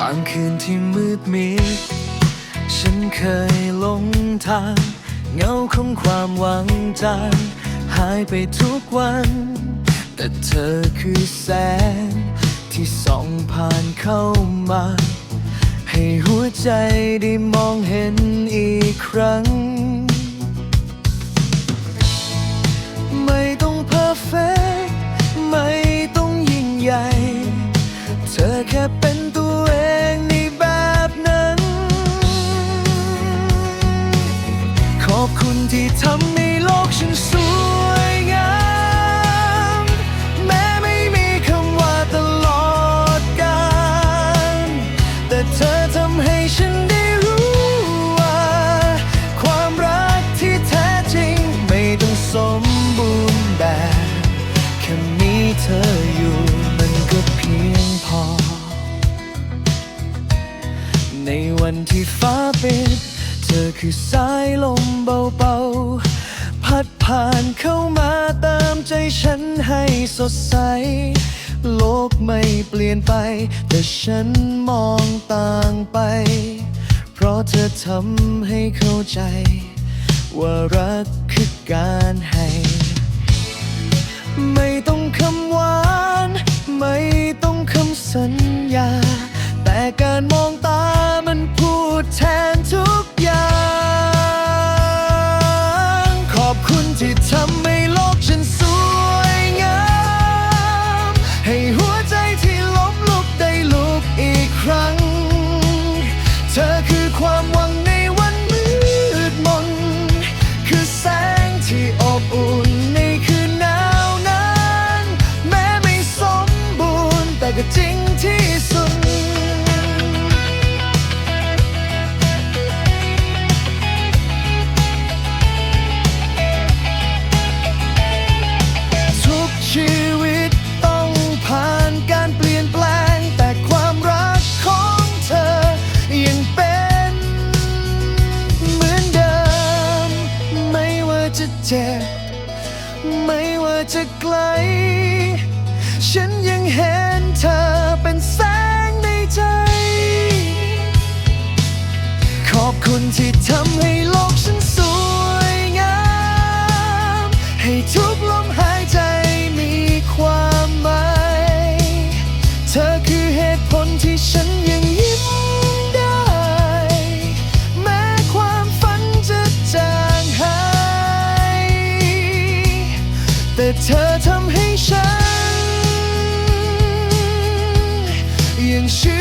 ลางคืนที่มืดมิดฉันเคยหลงทาง เงาของความหวังจางหายไปทุกวัน แต่เธอคือแสง ที่ส่องผ่านเข้ามา ให้หัวใจได้มองเห็นอีกครั้ง มบูรณ์แบบแค่มีเธออยู่มันก็เพียงพอ ในวันที่ฟ้าปิด เธอคือสายลมเบาๆ พัดผ่านเข้ามาติมใจฉันให้สดใส โลกไม่เปลี่ยนไป แต่ฉันมองต่างไป เพราะเธอทำให้เข้าใจ ว่ารักคือ การให้ ไม่ต้องคำหวาน ไม่ต้องคำสัญ ไม่ว่าจะไกล ฉันยังเห็นเธอเป็นแสงในใจ ขอบคุณที่ทำให้โลกฉันสวยงาม ให้ทุกลมหายใจมีความหมาย เธอคือเหตุผลที่ฉัน ต่เธอทำให้ฉันยังเชื่อ